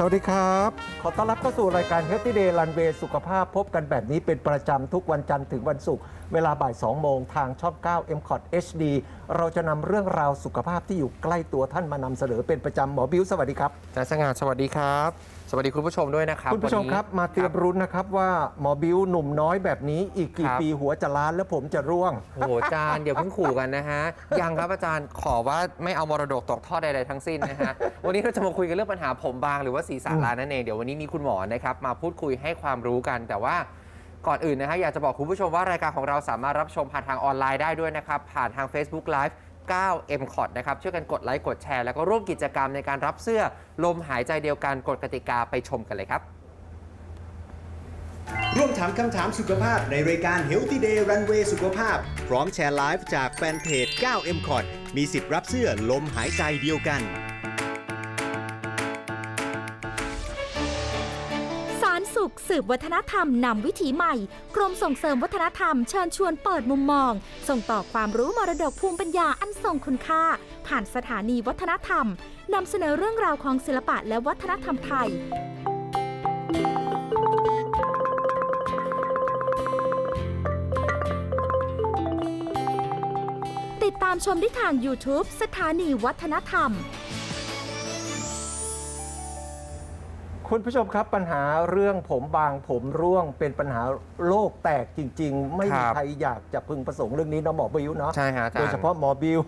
สวัสดีครับ ขอต้อนรับเข้าสู่รายการ Healthy Day Runway สุขภาพพบกันแบบนี้เป็นประจำทุกวันจันทร์ถึงวันศุกร์เวลาบ่าย 2 โมงทางช่อง 9 m c o t HD เราจะนำเรื่องราวสุขภาพที่อยู่ใกล้ตัวท่านมานำเสนอเป็นประจำหมอบิวสวัสดีครับอาจารย์สง่าสวัสดีครับ สวัสดีคุณผู้ชมด้วยนะครับคุณผู้ชมวันนี้ครับ มาเตรียมรุ้นนะครับว่าหมอบิวหนุ่มน้อยแบบนี้ อีกกี่ครับปีหัวจะล้านแล้วผมจะร่วงโอ้โหอาจารย์เดี๋ยวเพิ่งขู่กันนะฮะ ยังครับอาจารย์ขอว่าไม่เอามรดกตกทอดใดๆทั้งสิ้นนะฮะ วันนี้เราจะมาคุยกันเรื่องปัญหาผมบางหรือว่าศีรษะล้านนั่นเองเดี๋ยววันนี้มีคุณหมอนะครับมาพูดคุยให้ความรู้กันแต่ว่าก่อนอื่นนะฮะอยากจะบอกคุณผู้ชมว่ารายการของเราสามารถรับชมผ่านทางออนไลน์ได้ด้วยนะครับผ่านทาง Facebook Live 9 m c o t นะครับ ช่วยกันกดไลค์กดแชร์ แล้วก็ร่วมกิจกรรมในการรับเสื้อลมหายใจเดียวกันกฎกติกาไปชมกันเลยครับ ร่วมถามคำถามสุขภาพในรายการ Healthy Day Runway สุขภาพ พร้อมแชร์ไลฟ์จากแฟนเพจ 9M c o t มีสิทธิ์รับเสื้อลมหายใจเดียวกัน สืบวัฒนธรรมนำวิถีใหม่ กรมส่งเสริมวัฒนธรรมเชิญชวนเปิดมุมมอง ส่งต่อความรู้มรดกภูมิปัญญาอันทรงคุณค่า ผ่านสถานีวัฒนธรรมนำเสนอเรื่องราวของศิลปะและวัฒนธรรมไทยติดตามชมได้ทาง YouTube สถานีวัฒนธรรม คุณผู้ชมครับปัญหาเรื่องผมบางผมร่วงเป็นปัญหาโลกแตกจริง ๆ ไม่มีครับ ใครอยากจะพึงประสงค์เรื่องนี้เนาะหมอบิวเนาะใช่ฮะอาจารย์โดยเฉพาะหมอบิว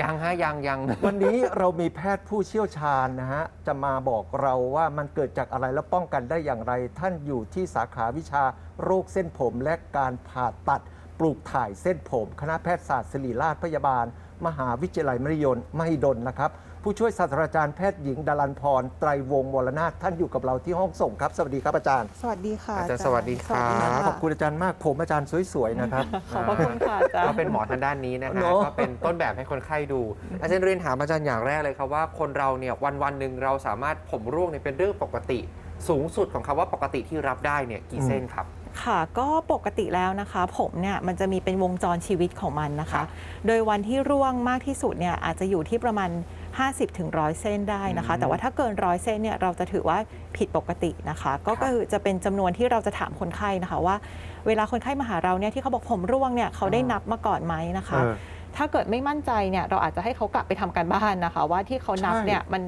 ยังฮะยังยัง วันนี้เรามีแพทย์ผู้เชี่ยวชาญนะฮะ จะมาบอกเราว่ามันเกิดจากอะไรและป้องกันได้อย่างไร ท่านอยู่ที่สาขาวิชาโรคเส้นผมและการผ่าตัดปลูกถ่ายเส้นผม คณะแพทยศาสตร์ศิริราชพยาบาล มหาวิทยาลัยมหิดลมหิดลนะครับ ผู้ช่วยศาสตราจารย์แพทย์หญิงดารันพรไตรวงศ์วรนาถท่านอยู่กับเราที่ห้องส่งครับ สวัสดีครับอาจารย์สวัสดีค่ะอาจารย์สวัสดีครับสวัสดีะขอบคุณอาจารย์มากผมอาจารย์สวยๆนะครับ ขอบพระคุณค่ะอาจารย์ก็เป็นหมอทางด้านนี้นะฮะเนอะ ก็เป็นต้นแบบให้คนไข้ดู อาจารย์เรียนถามอาจารย์อย่างแรกเลยครับว่าคนเราเนี่ยวันวันๆหนึ่งเราสามารถผมร่วงเนี่ยเป็นเรื่องปกติ สูงสุดของคำว่าปกติที่รับได้เนี่ยกี่เส้นครับ ค่ะก็ปกติแล้วนะคะ ผมเนี่ยมันจะมีเป็นวงจรชีวิตของมันนะครัคะ บ โดยวันที่ร่วงมากที่สุดเนี่ยอาจจะอยู่ที่ประมาณ 50ถึงร้อยเส้นได้นะคะอืมแต่ว่าถ้าเกินร้อยเส้นเนี่ยเราจะถือว่าผิดปกตินะคะ ก็ครับคือจะเป็นจำนวนที่เราจะถามคนไข้นะคะว่า เวลาคนไข้มาหาเราเนี่ยที่เขาบอกผมร่วงเนี่ยเขาได้นับมาก่อนไหมนะคะเออถ้าเกิดไม่มั่นใจเนี่ยเราอาจจะให้เขากลับไปทำการบ้านนะคะ ว่าที่เขานับใช่เนี่ยมัน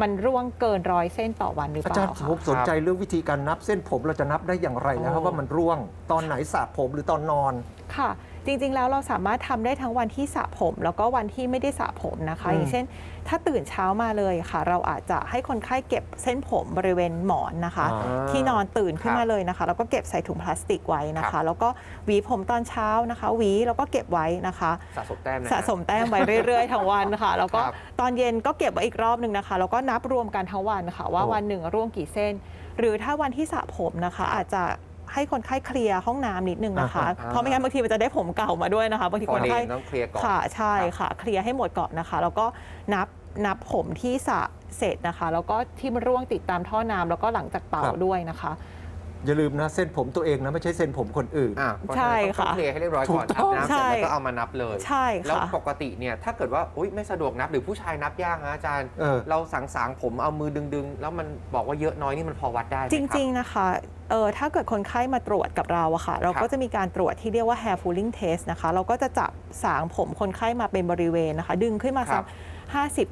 มันร่วงเกินร้อยเส้นต่อวันหรืออาเปจารล่าย์ค่ะผมสนใจเรื่องวิธีการนับเส้นผมเราจะนับได้อย่างไรนะครับอ๋อว่ามันร่วงตอนไหนสระผมหรือตอนนอนค่ะ จริง ๆ แล้วเราสามารถทำได้ทั้งวันที่สระผม แล้วก็วันที่ไม่ได้สระผมนะคะอืมอย่างเช่น ถ้าตื่นเช้ามาเลยค่ะ เราอาจจะให้คนไข้เก็บเส้นผมบริเวณหมอนนะคะอ่าที่นอนตื่นขึ้นครับมาเลยนะคะ แล้วก็เก็บใส่ถุงพลาสติกไว้นะครัคะบแล้วก็หวีผมตอนเช้านะคะหวีแล้วก็เก็บไว้นะคะสะสมแต้มนะฮสะสมแต้มไว้เรื่อยๆทั้งวันค่ะ แล้วก็ครับตอนเย็นก็เก็บไว้อีกรอบหนึ่งนะคะ แล้วก็นับรวมกันทั้งวันค่ะ ว่าโอ้วันหนึ่งร่วงกี่เส้น หรือถ้าวันที่สระผมนะคะ อาจจะ ให้คนไข้เคลียร์ห้องน้ำนิดนึงนะคะ อ่าฮะเพราะไม่งั้นบางทีมันจะได้ผมเก่ามาด้วยนะคะบางทีก่คอนนอื่ไข้นต้องเคลียร์ก่อนค่ะใช่ค่ะ เคลียร์ให้หมดก่อนนะคะ แล้วก็นับนับผมที่สระเสร็จนะคะ แล้วก็ที่มันร่วงติดตามท่อน้ำแล้วก็หลังจากเป่าครับ ด้วยนะคะ อย่าลืมนะเส้นผมตัวเองนะไม่ใช่เส้นผมคนอื่น อะเพราะฉะใช่นั้นต้องค่ะเคลียร์ให้เรียบร้อยก่อนถูกต้องนับใช่เสร็จแล้วก็เอามานับเลย ใช่แล้วค่ะ ปกติเนี่ยถ้าเกิดว่าอุ๊ยไม่สะดวกนับหรือผู้ชายนับยากนะอาจารย์เออเราสังสางๆผมเอามือดึงๆ แล้วมันบอกว่าเยอะน้อยนี่มันพอวัดได้ไหมคจบ ริง ๆ นะคะ เออถ้าเกิดคนไข้มาตรวจกับเราอะค่ะ เราครับก็จะมีการตรวจที่เรียกว่า hair pulling test นะคะ เราก็จะจับสางผมคนไข้มาเป็นบริเวณนะคะ ดึงขึ้นมาครัสับก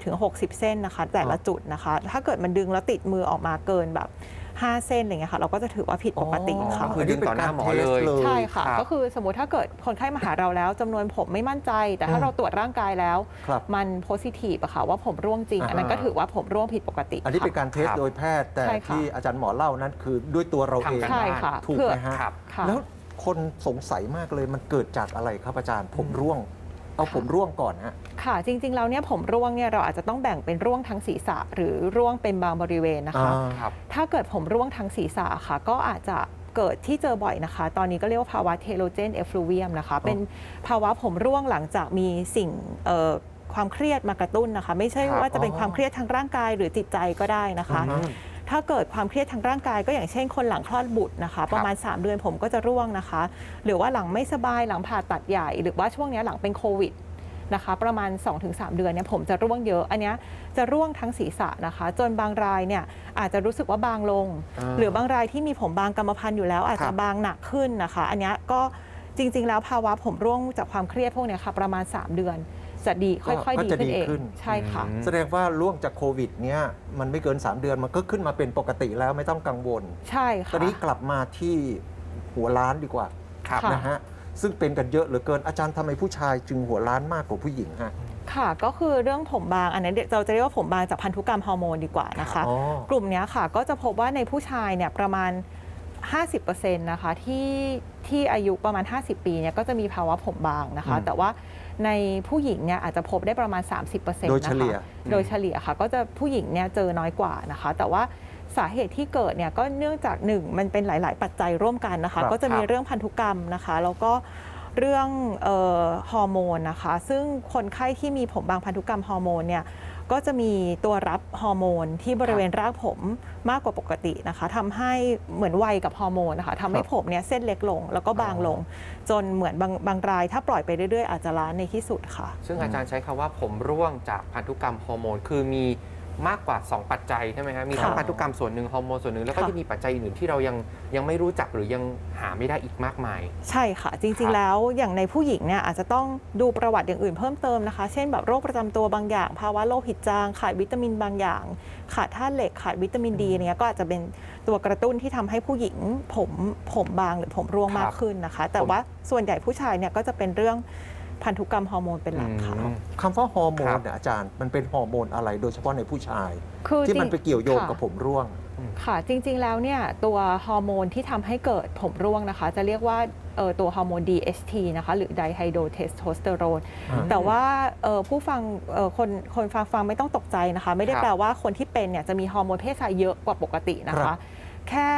50ถึง60 เส้นนะคะ แต่ละจุดนะคะ ถ้าเกิดมันดึงแล้วติดมือออกมาเกินแบบ 5 เส้นอะไรเงี้ยค่ะ เราก็จะถือว่าผิดปกติอ๋อค่ะ คือดึงต่อหน้าหมอเลย ใช่ค่ะ ครับก็คือสมมุติถ้าเกิดคนไข้มาหาเราแล้วจำนวนผมไม่มั่นใจ แต่ถ้าอืมเราตรวจร่างกายแล้ว ครับมันโพซิทีฟอะค่ะว่าผมร่วงจริง อ่า อันนั้นก็ถือว่าผมร่วงผิดปกติอันนี้ค่ะเป็นการเทสครับโดยแพทย์ แต่ใช่ค่ะ ที่อาจารย์หมอเล่านั้นคือด้วยตัวเราเอง ทำกัน ใช่ค่ะถูกเพื่อไหมฮะ ครับ ค่ะ แล้วคนสงสัยมากเลยมันเกิดจากอะไรครับอาจารย์ ผมร่วง เอาผมร่วงก่อนฮะ ค่ะ จริง ๆ แล้วเนี่ยผมร่วงเนี่ยเราอาจจะต้องแบ่งเป็นร่วงทั้งศีรษะ หรือร่วงเป็นบางบริเวณนะคะ อ่า ครับ ถ้าเกิดผมร่วงทั้งศีรษะค่ะ ก็อาจจะเกิดที่เจอบ่อยนะคะ ตอนนี้ก็เรียกว่าภาวะเทโลเจนเอฟลูเวียมนะคะ เป็นภาวะผมร่วงหลังจากมีสิ่งเอ่อความเครียดมากระตุ้นนะคะ ไม่ใช่ครับ ว่าจะเป็นอ๋อความเครียดทางร่างกายหรือจิตใจก็ได้นะคะ อืม ถ้าเกิดความเครียดทางร่างกายก็อย่างเช่นคนหลังคลอดบุตรนะคะ ประมาณ 3 เดือนผมก็จะร่วงนะคะ หรือว่าหลังไม่สบายหลังผ่าตัดใหญ่ หรือว่าช่วงเนี้ยหลังเป็นโควิด นะคะ ประมาณ 2-3 เดือนเนี่ยผมจะร่วงเยอะ อันเนี้ยจะร่วงทั้งศีรษะนะคะ จนบางรายเนี่ยอาจจะรู้สึกว่าบางลง อ่าหรือบางรายที่มีผมบางกรรมพันธุ์อยู่แล้ว อาจครัจะบ บางหนักขึ้นนะคะ อันเนี้ยก็จริง ๆ แล้วภาวะผมร่วงจากความเครียดพวกเนี้ยค่ะประมาณ 3 เดือน จะดีค่อยก็ๆดีจะขึ้นดีเองขึ้น ใช่ค่ะ อืม แสดงว่าล่วงจากโควิดเนี่ยมันไม่เกิน 3 เดือนมันก็ขึ้นมาเป็นปกติแล้วไม่ต้องกังวล ใช่ตอค่ะนนี้กลับมาที่หัวล้านดีกว่าครับค่ะ นะฮะ ซึ่งเป็นกันเยอะเหลือเกินอาจารย์ทำไมผู้ชายจึงหัวล้านมากกว่าผู้หญิงฮะ ค่ะก็คือเรื่องผมบางอันนั้นเดี๋ยวเราจะเรียกว่าผมบางจากพันธุกรรมฮอร์โมนดีกว่านะคะ อ๋อกลุ่มเนี้ยค่ะก็จะพบว่าในผู้ชายเนี่ยประมาณ 50%นะคะที่ที่อายุประมาณ 50 ปีเนี่ยก็จะมีภาวะผมบางนะคะ อืมแต่ว่าในผู้หญิงเนี่ยอาจจะพบได้ประมาณ 30%โดยเฉลี่ยนะคะโดยเฉลี่ยค่ะก็จะผู้หญิงเนี่ยเจอน้อยกว่านะคะ แต่ว่า สาเหตุที่เกิดเนี่ยก็เนื่องจากหนึ่งมันเป็นหลาย ๆ ปัจจัยร่วมกันนะคะ ครับก็จะมีครับ เรื่องพันธุกรรมนะคะ แล้วก็เรื่องเออฮอร์โมนนะคะ ซึ่งคนไข้ที่มีผมบางพันธุกรรมฮอร์โมนเนี่ยก็จะมีตัวรับฮอร์โมนที่บริเวณรากผมมากกว่าปกตินะคะทำให้เหมือนวัยกับฮอร์โมนนะคะทำให้ครับผมเนี่ยเส้นเล็กลง แล้วก็บางลง จนเหมือนบางบางราย ถ้าปล่อยไปเรื่อย ๆ อาจจะล้านในที่สุดค่ะ ซึ่งอาจารย์ใช้คำว่าผมร่วงจากพันธุกรรมฮอร์โมน คือมี มากกว่า 2 ปัจจัยใช่ไหมฮะมีทั้งค่ะพันธุกรรมส่วนหนึ่งฮอร์โมนส่วนหนึ่งแล้วก็ค่ะจะมีปัจจัยอื่นๆที่เรายังยังไม่รู้จักหรือยังหาไม่ได้อีกมากมาย ใช่ค่ะจครัริงบๆแล้วอย่างในผู้หญิงเนี่ยอาจจะต้องดูประวัติอย่างอื่นเพิ่มเติมนะคะ เช่นแบบโรคประจำตัวบางอย่าง ภาวะโลหิตจาง ขาดวิตามินบางอย่าง ขาดธาตุเหล็กขาดวิตามินดีเนี่ยก็อาจจะเป็นตัวกระตุ้นที่ทำให้ผู้หญิงผมผมบางหรือผมร่วงมากขึ้นนะคะ แต่ว่าส่วนใหญ่ผู้ชายเนี่ยก็จะเป็นเรื่อง พันธุกรรมฮอร์โมนเป็นหลักค่ะอืมคำว่าฮอร์โมครันบเนี่ยอาจารย์มันเป็นฮอร์โมนอะไรโดยเฉพาะในผู้ชาย คือที่มันจริง ไปเกี่ยวโยงค่ะกับผมร่วง ค่ะ จริง ๆ แล้วเนี่ยตัวฮอร์โมนที่ทำให้เกิดผมร่วงนะคะ จะเรียกว่าเอ่อตัวฮอร์โมน DHT นะคะ หรือไดไฮโดรเทสโทสเตอโรนอ่าแต่ว่าเอ่อผู้ฟังเอ่อคนคนฟังฟังไม่ต้องตกใจนะคะ ไม่ได้ครับแปลว่าคนที่เป็นเนี่ยจะมีฮอร์โมนเพศชายเยอะกว่าปกตินะครัคะ บ แค่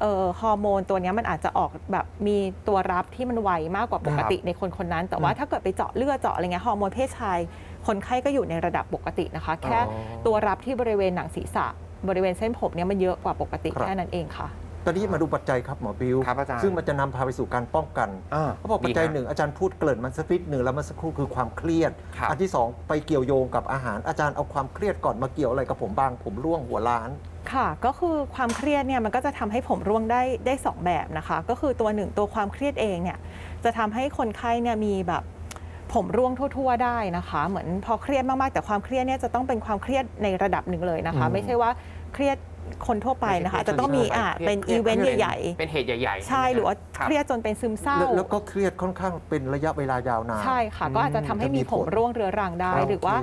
เอ่อฮอร์โมนตัวเนี้ยมันอาจจะออกแบบมีตัวรับที่มันไวมากกว่าปกติในคนคนนั้น แต่ว่าอืมถ้าเกิดไปเจาะเลือดเจาะอะไรเงี้ยฮอร์โมนเพศชาย คนไข้ก็อยู่ในระดับปกตินะคะ แค่อ๋อตัวรับที่บริเวณหนังศีรษะ บริเวณเส้นผมเนี่ยมันเยอะกว่าปกติครับแค่นั้นเองค่ะตอนนี้มาดูปัจจัยครับหมอบิวครับอาจารย์ซึ่งมันจะนำพาไปสู่การป้องกันอ่าเขาบอกปัจจัยดีฮะหนึ่งอาจารย์พูดเกริ่นมันสักนิดหนึ่งแล้วเมันสักครู่คือความเครียดครับอันที่สองไปเกี่ยวโยงกับอาหารอาจารย์เอาความเครียดก่อนมาเกี่ยวอะไรกับผมบางผมร่วงหัวล้าน ค่ะก็คือความเครียดเนี่ยมันก็จะทำให้ผมร่วงได้ได้สองแบบนะคะ ก็คือตัวหนึ่งตัวความเครียดเองเนี่ยจะทำให้คนไข้เนี่ยมีแบบผมร่วงทั่ว ๆ ได้นะคะ เหมือนพอเครียดมากๆแต่ความเครียดเนี่ยจะต้องเป็นความเครียดในระดับหนึ่งเลยนะคะอืมไม่ใช่ว่าเครียดคนทั่วไปนะคะอาจจะต้องมีอ่าเป็นครีอียดเวนต์ใหญ่เป็นเหตุใหญ่ๆๆใช่หรือว่าคบเครียดจนเป็นซึมเศร้าแล้วแล้วก็เครียดค่อนข้างเป็นระยะเวลายาวนานใช่ค่ะ ก็อาจจะทำให้จะมีมีผมผลร่วงเรื้อรังได้โอเคหรือว่า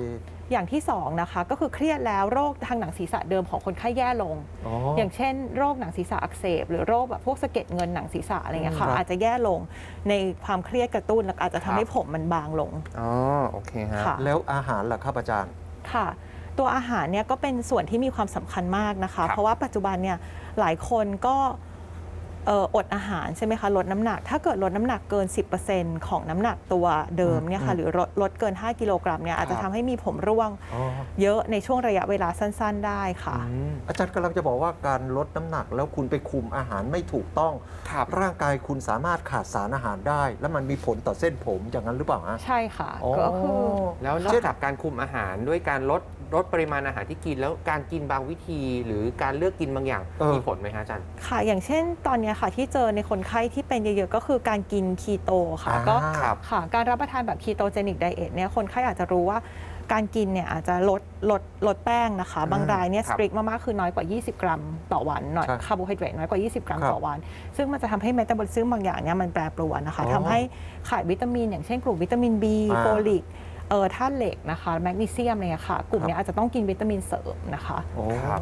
อย่างที่สองนะคะก็คือเครียดแล้วโรคทางหนังศีรษะเดิมของคนไข้แย่ลง อ๋ออย่างเช่นโรคหนังศีรษะอักเสบ หรือโรคแบบพวกสะเก็ดเงินหนังศีรษะอะไรเงี้ยครัค่ะบอาจจะแย่ลงในความเครียดกระตุ้นแล้วอาจจะทำให้ผมมันบางลง อ๋อโอเคฮะค่ะ แล้วอาหารล่ะครับอาจารย์ ค่ะ ตัวอาหารเนี่ยก็เป็นส่วนที่มีความสำคัญมากนะคะ ครับเพราะว่าปัจจุบันเนี่ยหลายคนก็เอ่ออดอาหารใช่ไหมคะลดน้ำหนัก ถ้าเกิดลดน้ำหนักเกิน 10%ของน้ำหนักตัวเดิมเนี่ยอืค่ะมหรือลดลดเกิน 5 กิโลกรัมเนี่ยอาจจะครับทำให้มีผมร่วงอ๋อเยอะในช่วงระยะเวลาสั้น ๆ ได้ค่ะอืมอาจารย์กำลังจะบอกว่าการลดน้ำหนักแล้วคุณไปคุมอาหารไม่ถูกต้องครับร่างกายคุณสามารถขาดสารอาหารได้ แล้วมันมีผลต่อเส้นผมอย่างนั้นหรือเปล่าฮะใช่ค่ะอ๋อก็คือแล้วนอกเช่นจากการคุมอาหารด้วยการลด ลดปริมาณอาหารที่กิน แล้วการกินบางวิธี หรือการเลือกกินบางอย่างเออ มีผลไหมฮะอาจารย์ ค่ะ อย่างเช่นตอนเนี้ยค่ะที่เจอในคนไข้ที่เป็นเยอะๆ ก็คือการกินคีโตค่ะอ่าก็ครับ ค่ะการรับประทานแบบคีโตเจนิกไดเอทเนี่ยคนไข้อาจจะรู้ว่าการกินเนี่ยอาจจะลดลดลดแป้งนะคะ บางรายเนี่ยคสรับตริกมากๆ คือน้อยกว่า 20 กรัมต่อวันหน่อยใช่คาร์โบไฮเดรตน้อยกว่า 20 กรัมครับต่อวัน ซึ่งมันจะทำให้เมตาบอลิซึมบางอย่างเนี่ยมันแปรปรวนนะคะอ๋อทำให้ขาดวิตามิน อย่างเช่นกลุ่มวิตามิน B อ่า โฟลิก เออธาตุเหล็กนะคะแมกนีเซียมอะไรเงี้ยค่ะ กลุ่มเนี้ยอาจจะต้องกินวิตามินเสริมนะคะ โอ้ครับ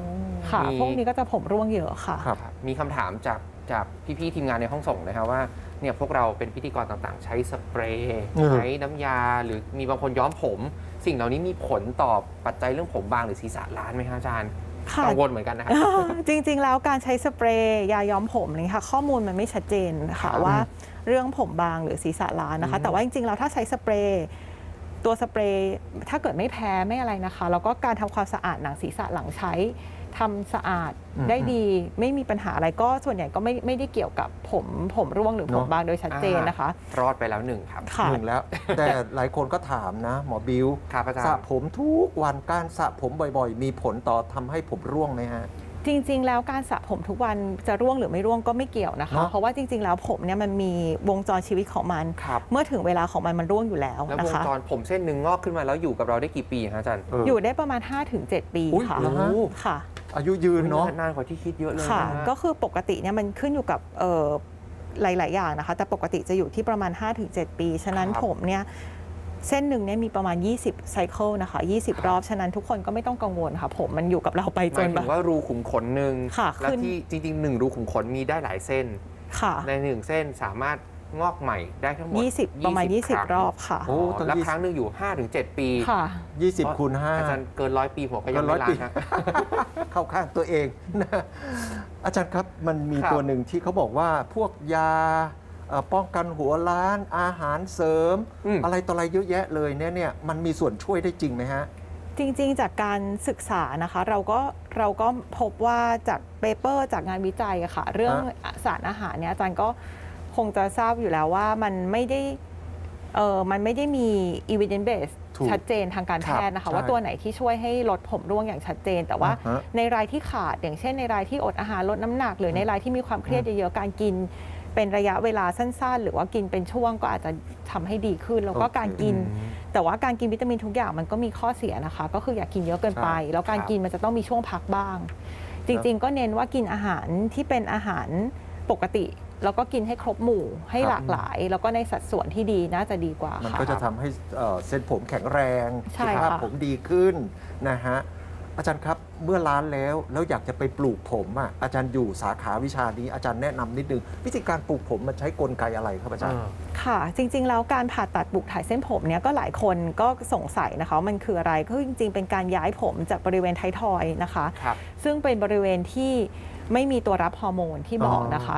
ค่ะ มี พวกนี้ก็จะผมร่วงเยอะค่ะ ครับ มีคำถามจากจากพี่ๆทีมงานในห้องส่งนะครับว่าเนี่ยพวกเราเป็นพิธีกรต่างๆ ใช้สเปรย์อืม ใช้น้ำยา หรือมีบางคนย้อมผม สิ่งเหล่านี้มีผลต่อปัจจัยเรื่องผมบางหรือศีรษะล้านไหมฮะอาจารย์ค่ะ กังวลเหมือนกันนะครับ จริงๆ แล้วการใช้สเปรย์ยาย้อมผมอะไรเงี้ยค่ะ ข้อมูลมันไม่ชัดเจนครัค่ะบว่าเรื่องผมบางหรือศีรษะล้านนะคะอืมแต่ว่าจริงๆ แล้วถ้าใช้สเปรย์ ตัวสเปรย์ถ้าเกิดไม่แพ้ไม่อะไรนะคะ แล้วก็การทำความสะอาดหนังศีรษะหลังใช้ทำสะอาดอืมได้ดี ไม่มีปัญหาอะไรก็ส่วนใหญ่ก็ไม่ไม่ได้เกี่ยวกับผมผมร่วงหรือผมเนอะบางโดยชัดเจนนะคะ รอดไปแล้วหนึ่งครับค่ะหนึ่งแล้ว แต่หลายคนก็ถามนะ หมอบิวครับอาจารย์สระผมทุกวันการสระผมบ่อย ๆ มีผลต่อทำให้ผมร่วงไหมฮะ จริง ๆ แล้วการสระผมทุกวันจะร่วงหรือไม่ร่วงก็ไม่เกี่ยวนะคะ เนอะเพราะว่าจริง ๆ แล้วผมเนี่ยมันมีวงจรชีวิตของมัน ครับ เมื่อถึงเวลาของมันมันร่วงอยู่แล้วแล้วนะวงคะจรผมเส้นหนึ่งงอกขึ้นมาแล้วอยู่กับเราได้กี่ปีฮะอาจารย์ เอออยู่ได้ประมาณ 5-7 ปีอุ๊ยค่ะเหรอฮะ ค่ะ อายุยืนเนาะ นานกว่าที่คิดเยอะเลยค่ะนฮก็คือปกติเนี่ยมันขึ้นอยู่กับเอ่อหลาย ๆ อย่างนะคะ แต่ปกติจะอยู่ที่ประมาณ 5-7 ปี ฉะนั้นครับผมเนี่ย เส้นหนึ่งเนี่ยมีประมาณ 20ไซเคิลนะคะ 20 รอบ ฉะนั้นทุกคนก็ไม่ต้องกังวลค่ะ ผมมันอยู่กับเราไปหจมายนแบถึบงว่ารูขุมขนหนึ่งค่ะและขึ้น ที่จริงๆหนึ่งรูขุมขนมีได้หลายเส้น ค่ะ ในหนึ่งเส้นสามารถงอกใหม่ได้ทั้งหมด20 ประมาณคง20 รอบค่ะ โอ้ตั้งแล้วยี่สิบครั้งหนึ่งอยู่5-7ปีค่ะ 20คูณอาจารย์เกินร้อยปีผมก็ยังเกินร้ไม่อยลาปี นะ5เข้าข้างตัวเองนะอาจารย์ครับมันมีครับตัวหนึ่งที่เขาบอกว่าพวกยาเอ่อ ป้องกันหัวล้านอาหารเสริม อืม อะไรต่ออะไรเยอะแยะเลยเนี่ยเนี่ยมันมีส่วนช่วยได้จริงไหมฮะ จริงๆ จากการศึกษานะคะ เราก็เราก็พบว่าจากเปเปอร์จากงานวิจัยอะค่ะ เรื่องสารอาหารเนี่ยอาจารย์ก็คงจะทราบอยู่แล้วว่ามันไม่ได้เออมันไม่ได้มี evidence base ถูกชัดเจนทางการแพทย์นะครัคะ บว่าใช่ตัวไหนที่ช่วยให้ลดผมร่วงอย่างชัดเจน แต่ว่าอ่าฮะในรายที่ขาดอย่างเช่นในรายที่อดอาหารลดน้ำหนัก หรือในรายที่มีความเครียดเยอะๆการกิน เป็นระยะเวลาสั้นๆ หรือว่ากินเป็นช่วงก็อาจจะทำให้ดีขึ้น แล้วก็โอเคการกิน แต่ว่าการกินวิตามินทุกอย่างมันก็มีข้อเสียนะคะ ก็คืออย่ากินเยอะเกินไป แล้วการครับกินมันจะต้องมีช่วงพักบ้าง จริงๆ ก็เน้นว่ากินอาหารที่เป็นอาหารปกติแล้วก็กินให้ครบหมู่ให้ครับหลากหลาย แล้วก็ในสัดส่วนที่ดีน่าจะดีกว่ามันค่ะก็จะทำให้เอ่อเส้นผมแข็งแรงใช่สุขภาพค่ะผมดีขึ้นนะฮะ อาจารย์ครับเมื่อร้านแล้วแล้วอยากจะไปปลูกผมอะอาจารย์อยู่สาขาวิชานี้อาจารย์แนะนำนิดนึงวิธีการปลูกผมมันใช้กลไกอะไรครับอาจารย์ค่ะจริง ๆ แล้วการผ่าตัดปลูกถ่ายเส้นผมเนี่ยก็หลายคนก็สงสัยนะคะว่ามันคืออะไรก็คือจริง ๆ เป็นการย้ายผมจากบริเวณไททอยด์นะคะครับซึ่งเป็นบริเวณที่ไม่มีตัวรับฮอร์โมนที่บอกอ๋อนะคะ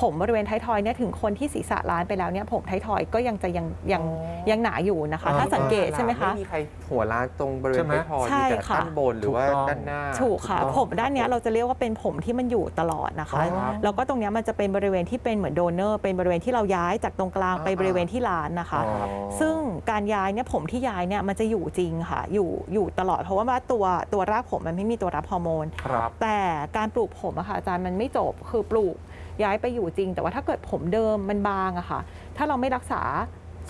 ผมบริเวณไททอยด์เนี่ยถึงคนที่ศีรษะล้านไปแล้วเนี่ยผมไททอยด์ก็ยังจะยังยังยังหนาอยู่นะคะ ถ้าสังเกตใช่ไหมคะไม่มีใครหัวล้านตรงบริเวใช่ณไหมไทยทอยใช่มีแต่ค่ะด้านบนหรือว่าถูกต้องด้านหน้า ถูกค่ะถูกต้องผมด้านเนี้ยเราจะเรียกว่าเป็นผมที่มันอยู่ตลอดนะคะ อ๋อ แล้วก็ตรงเนี้ยมันจะเป็นบริเวณที่เป็นเหมือนโดเนอร์ เป็นบริเวณที่เราย้ายจากตรงกลางไปอ่าบริเวณที่ล้านนะคะ อ๋อ ซึ่งการย้ายเนี่ยผมที่ย้ายเนี่ยมันจะอยู่จริงค่ะ อยู่อยู่ตลอด เพราะว่าตัวตัวรากผมมันไม่มีตัวรับฮอร์โมน ครับ แต่การปลูกผมอะค่ะอาจารย์มันไม่จบคือปลูก ย้ายไปอยู่จริง แต่ว่าถ้าเกิดผมเดิมมันบางอะค่ะ ถ้าเราไม่รักษา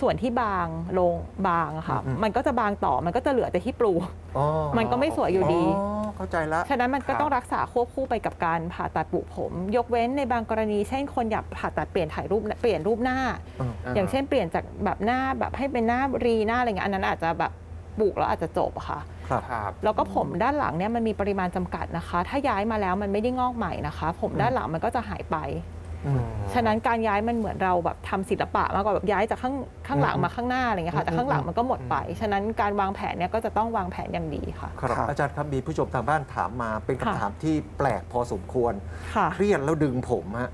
ส่วนที่บางลงบางอะค่ะ อืม มันก็จะบางต่อมันก็จะเหลือแต่ที่ปลูก อ๋อมันก็ไม่สวยอยู่ดีอ๋อเข้าใจละ ฉะนั้นมันก็ครับ ต้องรักษาควบคู่ไปกับการผ่าตัดปลูกผม ยกเว้นในบางกรณี เช่นคนอยากผ่าตัดเปลี่ยนถ่ายรูปเปลี่ยนรูปหน้าอย่างเช่นเปลี่ยนจากแบบหน้าแบบให้เป็นหน้ารีหน้าอะไรเงี้ยอันนั้นอาจจะแบบปลูกแล้วอาจจะจบอะค่ะ ครับครับแล้วก็ผมด้านหลังเนี่ยมันมีปริมาณจำกัดนะคะ ถ้าย้ายมาแล้วมันไม่ได้งอกใหม่นะคะ ผมด้านหลังมันก็จะหายไป อืม ฉะนั้นการย้ายมันเหมือนเราแบบทำศิลปะมากกว่าแบบย้ายจากข้างข้างหลังมาข้างหน้าอะไรเงี้ยค่ะแต่ข้างหลังมันก็หมดไป ฉะนั้นการวางแผนเนี่ยก็จะต้องวางแผนอย่างดีค่ะ ครับครับ อาจารย์ครับมีผู้ชมทางบ้านถามมาเป็นคำค่ะ ถามที่แปลกพอสมควร ค่ะ เครียดแล้วดึงผมฮะ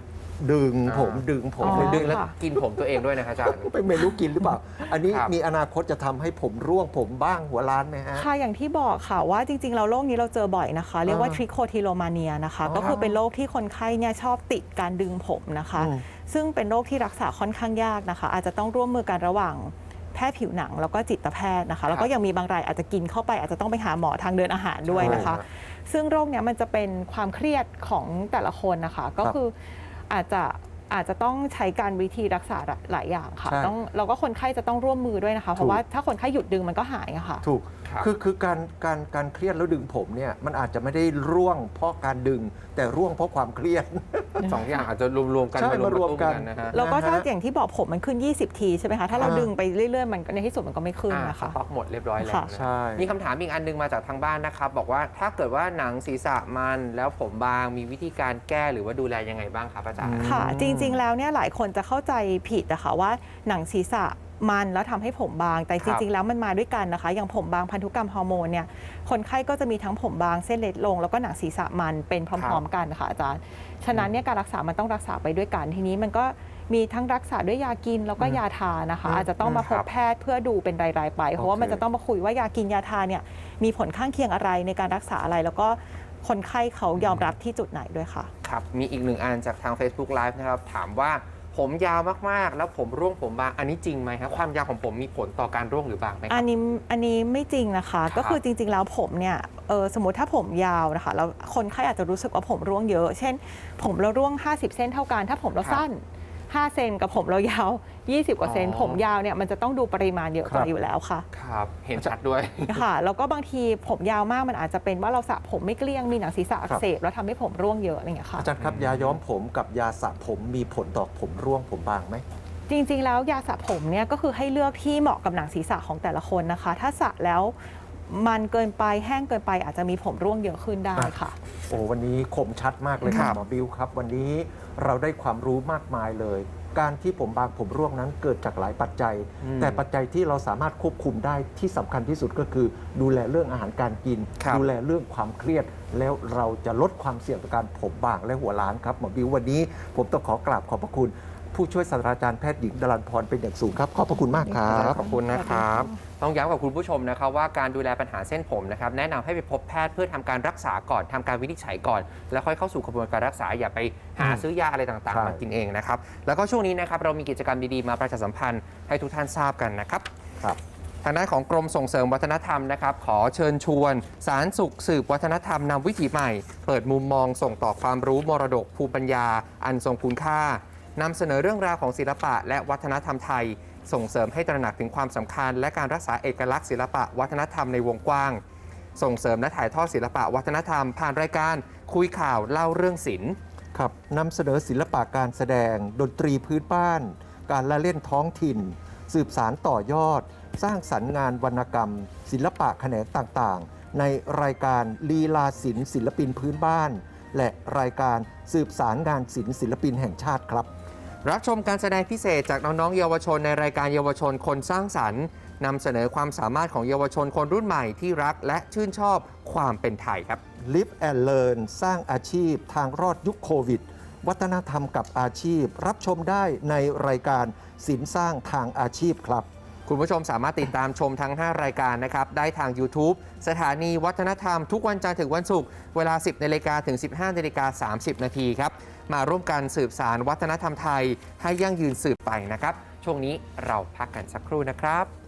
ดึงผมอ่าดึงผมอ๋อเลยดึดึงงแล้วค่ะกินผมตัวเองด้วยนะครับอาจารย์ เป็นเมนูกินหรือเปล่า อันนี้ครับ มีอนาคตจะทำให้ผมร่วงผมบ้างหัวล้านไหมฮะ ค่ะอย่างที่บอกค่ะว่าจริง ๆ เราโรคนี้เราเจอบ่อยนะคะ เรียกว่าอ่าทริโคทิโลมาเนียนะคะ อ๋อก็คือเป็นโรคที่คนไข้เนี่ยชอบติดการดึงผมนะคะ อืม ซึ่งเป็นโรคที่รักษาค่อนข้างยากนะคะ อาจจะต้องร่วมมือกันระหว่างแพทย์ผิวหนัง แล้วก็จิตแพทย์นะคะ แล้วก็ยังมีบางรายอาจจะกินเข้าไปอาจจะต้องไปหาหมอทางเดินอาหารด้วยนะคะใช่ซึ่งโรคเนี้ยมันจะเป็นความเครียดของแต่ละคนนะคะ ก็คือ อาจจะอาจจะต้องใช้การวิธีรักษาหลายอย่างค่ะใช่ต้องแล้วก็คนไข้จะต้องร่วมมือด้วยนะคะ เพราะว่าถ้าคนไข้หยุดดึงมันก็หายอะค่ะ ถูกครับคือคือการการการเครียดแล้วดึงผมเนี่ยมันอาจจะไม่ได้ร่วงเพราะการดึง แต่ร่วงเพราะความเครียด สองอย่างอาจจะรวมๆกันใช่มารวมกันตุ้นะฮะ แล้วก็ถ้านะฮะอย่างที่บอกผมมันขึ้น 20 ทีใช่ไหมคะ ถ้าเราอ่า ดึงไปเรื่อยๆ มันก็ในที่สุดมันก็ไม่ขึ้นอ่านะคะสต็อกหมดเรียบร้อยแล้วค่ะ นะใช่ มีคำถามอีกอันนึงมาจากทางบ้านนะครับ บอกว่าถ้าเกิดว่าหนังศีรษะมันแล้วผมบางมีวิธีการแก้หรือว่าดูแลยังไงบ้างครับอาจารย์ ค่ะอืมจริงๆ แล้วเนี่ยหลายคนจะเข้าใจผิดนะคะว่าหนังศีรษะ มันแล้วทำให้ผมบาง แต่คจรับริง ๆ แล้วมันมาด้วยกันนะคะ อย่างผมบางพันธุกรรมฮอร์โมนเนี่ยคนไข้ก็จะมีทั้งผมบางเส้นเล็กลง แล้วก็หนังศีรษะมันเป็นพร้อม ๆ กันค่ะอาจารย์ ฉะนั้นเนี่ยการรักษามันต้องรักษาไปด้วยกัน ทีนี้มันก็มีทั้งรักษาด้วยยากินแล้วก็ยาทานะคะอืมอาจจะต้องมาพครับบแพทย์เพื่อดูเป็นรายๆไป เพราะว่าโอเคมันจะต้องมาคุยว่ายากินยาทาเนี่ยมีผลข้างเคียงอะไรในการรักษาอะไรแล้วก็คนไข้เขายอมรับที่จุดไหนด้วยค่ะ ครับ มีอีกหนึ่งอันจากทาง Facebook Live นะครับ ถามว่า ผมยาวมากๆ แล้วผมร่วงผมบางอันนี้จริงไหมครับความยาวของผมมีผลต่อการร่วงหรือบางไหมคอัรันบนี้อันนี้ไม่จริงนะคะครับก็คือจริงๆแล้วผมเนี่ยเออสมมติถ้าผมยาวนะคะแล้วคนไข้อาจจะรู้สึกว่าผมร่วงเยอะ เช่น ผมเราร่วง 50 เส้นเท่ากัน ถ้าผมเราสั้น 5 เซนกับผมเรายาว 20 กว่าเซน อ๋อ ผมยาวเนี่ยมันจะต้องดูปริมาณเยอะกครัว่าบอยู่แล้วค่ะ ครับ เห็นชัดด้วย ค่ะ แล้วก็บางทีผมยาวมากมันอาจจะเป็นว่าเราสระผมไม่เกลี้ยงมีหนังศีรษะอักเสบแล้วทำให้ผมร่วงเยอะอะไรอย่างเงี้ยค่ะ อาจารย์ครับ ยาย้อมผมกับยาสระผมมีผลต่อผมร่วงผมบางไหม จริงๆ แล้วยาสระผมเนี่ยก็คือให้เลือกที่เหมาะกับหนังศีรษะของแต่ละคนนะคะ ถ้าสระแล้ว มันเกินไปแห้งเกินไปอาจจะมีผมร่วงเยอะขึ้นได้ค่ะ โอ้วันนี้คมชัดมากเลยคครัรับบหมอบิวครับ วันนี้เราได้ความรู้มากมายเลย การที่ผมบางผมร่วงนั้นเกิดจากหลายปัจจัยอืมแต่ปัจจัยที่เราสามารถควบคุมได้ที่สำคัญที่สุดก็คือ ดูแลเรื่องอาหารการกินครับดูแลเรื่องความเครียด แล้วเราจะลดความเสี่ยงต่อการผมบางและหัวล้านครับหมอบิววันนี้ ผมต้องขอกราบขอบพระคุณ ผู้ช่วยศาสตราจารย์แพทย์หญิงดลันพรเป็นอย่างสูงครับขอบพระคุณมากครับขอบคุณนะครับ ต้องย้ำกับคุณผู้ชมนะครับว่าการดูแลปัญหาเส้นผมนะครับแนะนำให้ไปพบแพทย์เพื่อทำการรักษาก่อนทำการวินิจฉัยก่อน แล้วค่อยเข้าสู่กระบวนการรักษาอย่าไปหาอืมซื้อยาอะไรต่างใช่ ๆมากินเองนะครับแล้วก็ช่วงนี้นะครับเรามีกิจกรรมดีๆมาประชาสัมพันธ์ให้ทุกท่านทราบกันนะครับ ครับ ทางด้านของกรมส่งเสริมวัฒนธรรมนะครับ ขอเชิญชวน สารสุขสืบวัฒนธรรมนำวิถีใหม่ เปิดมุมมองส่งต่อความรู้มรดกภูมิปัญญา อันทรงคุณค่านำเสนอเรื่องราวของศิลปะและวัฒนธรรมไทย ส่งเสริมให้ตระหนักถึงความสำคัญ และการรักษาเอกลักษณ์ศิลปะวัฒนธรรมในวงกว้าง ส่งเสริมและถ่ายทอดศิลปะวัฒนธรรม ผ่านรายการคุยข่าวเล่าเรื่องศิลป์ครับนำเสนอศิลปะการแสดง ดนตรีพื้นบ้าน การละเล่นท้องถิ่น สืบสารต่อยอด สร้างสรรค์งานวรรณกรรม ศิลปะแขนงต่างๆ ในรายการลีลาศิลป์ศิลปินพื้นบ้าน และรายการสืบสารงานศิลป์ศิลปินแห่งชาติครับ รับชมการแสดงพิเศษจากน้องๆเยาวชนในรายการเยาวชนคนสร้างสรรค์นำเสนอความสามารถของเยาวชนคนรุ่นใหม่ที่รักและชื่นชอบความเป็นไทยครับ Live and Learn สร้างอาชีพทางรอดยุคโควิด วัฒนธรรมกับอาชีพ รับชมได้ในรายการศิลป์สร้างทางอาชีพครับ คุณผู้ชมสามารถติดตามชมทั้ง 5 รายการนะครับ ได้ทาง YouTube สถานีวัฒนธรรมทุกวันจันทร์ถึงวันศุกร์เวลา 10นาฬิกาถึง 15นาฬิกา30นาทีครับ มาร่วมกันสืบสารวัฒนธรรมไทยให้ยั่งยืนสืบไปนะครับ ช่วงนี้เราพักกันสักครู่นะครับ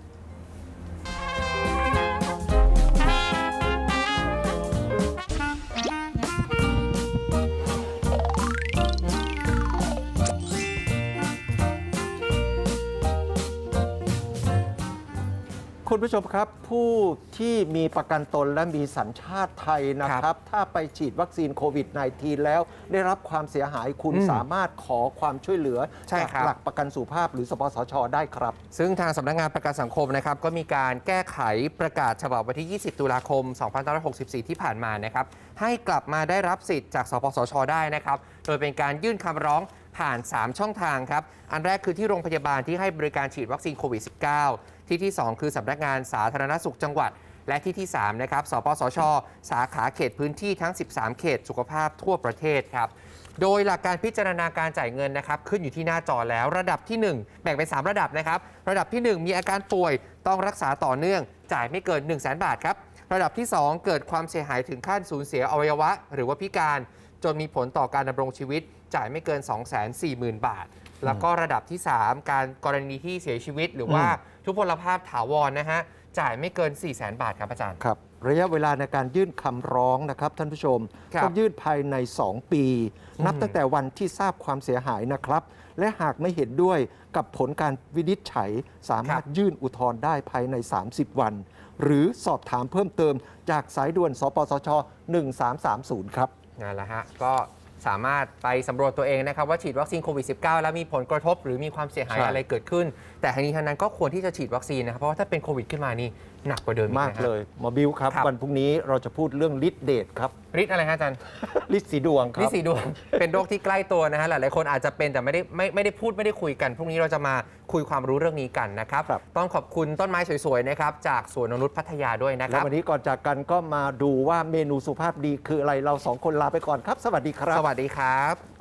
คุณผู้ชมครับ ผู้ที่มีประกันตนและมีสัญชาติไทยนะคครัรับบถ้าไปฉีดวัคซีนโควิด -19 แล้วได้รับความเสียหายคุณอืมสามารถขอความช่วยเหลือใช่จากครับหลักประกันสุขภาพหรือสปสช ได้ครับ ซึ่งทางสำนักงานประกันสังคมนะครับ ก็มีการแก้ไขประกาศฉบับวันที่ 20 ตุลาคม 2564 ที่ผ่านมานะครับ ให้กลับมาได้รับสิทธิ์จากสปสช ได้นะครับ โดยเป็นการยื่นคำร้องผ่าน 3 ช่องทางครับ อันแรกคือที่โรงพยาบาลที่ให้บริการฉีดวัคซีนโควิด -19 ที่ที่ 2 คือสำนักงานสาธารณสุขจังหวัด และที่ที่3นะครับสปสช สาขาเขตพื้นที่ทั้ง 13 เขตสุขภาพทั่วประเทศครับโดยหลักการพิจารณาการจ่ายเงินนะครับขึ้นอยู่ที่หน้าจอแล้วระดับที่ 1 แบ่งเป็น 3 ระดับนะครับระดับที่ 1 มีอาการป่วยต้องรักษาต่อเนื่อง จ่ายไม่เกิน 1 0 0 0 0แบาทครับระดับที่ 2 เกิดความเสียหายถึงขั้นสูญเสียอวัยวะ หรือว่าพิการ จนมีผลต่อการดำรงชีวิต จ่ายไม่เกิน 240,000 บาท แล้วก็ระดับที่ 3 การกรณีที่เสียชีวิตหรือว่า ทุพพลภาพถาวรนะฮะจ่ายไม่เกิน 4 0 0 0 0 0บาทครับอาจารย์ ครับ ระยะเวลาในการยื่นคำร้องนะครับท่านผู้ชมครับต้องยื่นภายใน 2 ปีนับตั้งแต่วันที่ทราบความเสียหายนะครับ และหากไม่เห็นด้วยกับผลการวินิจฉัย สามารถยื่นอุทธรณ์ได้ภายใน 30 วัน หรือสอบถามเพิ่มเติมจากสายด่วน สปสช 1330 ครับ นั่นแหละฮะก็ สามารถไปสำรวจตัวเองนะครับว่าฉีดวัคซีนโควิด -19 แล้วมีผลกระทบ หรือมีความเสียหายใช่ อะไรเกิดขึ้น แต่ทั้งนี้ทั้งนั้นก็ควรที่จะฉีดวัคซีนนะครับเพราะว่าถ้าเป็นโควิดขึ้นมานี่ หนักกว่าเดิมอีกมากนะฮะ เลยหมอบิวครับ ครับ วันพรุ่งนี้เราจะพูดเรื่องฤทธิ์เดชครับฤทธิ์อะไรฮะอาจารย์ ฤทธิ์สีดวงคนี่รับสีดวง เป็นโรคที่ใกล้ตัวนะฮะ หลายๆคนอาจจะเป็นแต่ไม่ได้ไม่ไม่ได้พูดไม่ได้คุยกัน พรุ่งนี้เราจะมาคุยความรู้เรื่องนี้กันนะครับ ครับ ต้องขอบคุณต้นไม้สวยๆนะครับจากสวนนกนุษย์พัทยาด้วยนะคและรับ วันนี้ก่อนจากกันก็มาดูว่าเมนูสุภาพดีคืออะไรเราสองคนลาไปก่อนครับ สวัสดีครับ สวัสดีครับ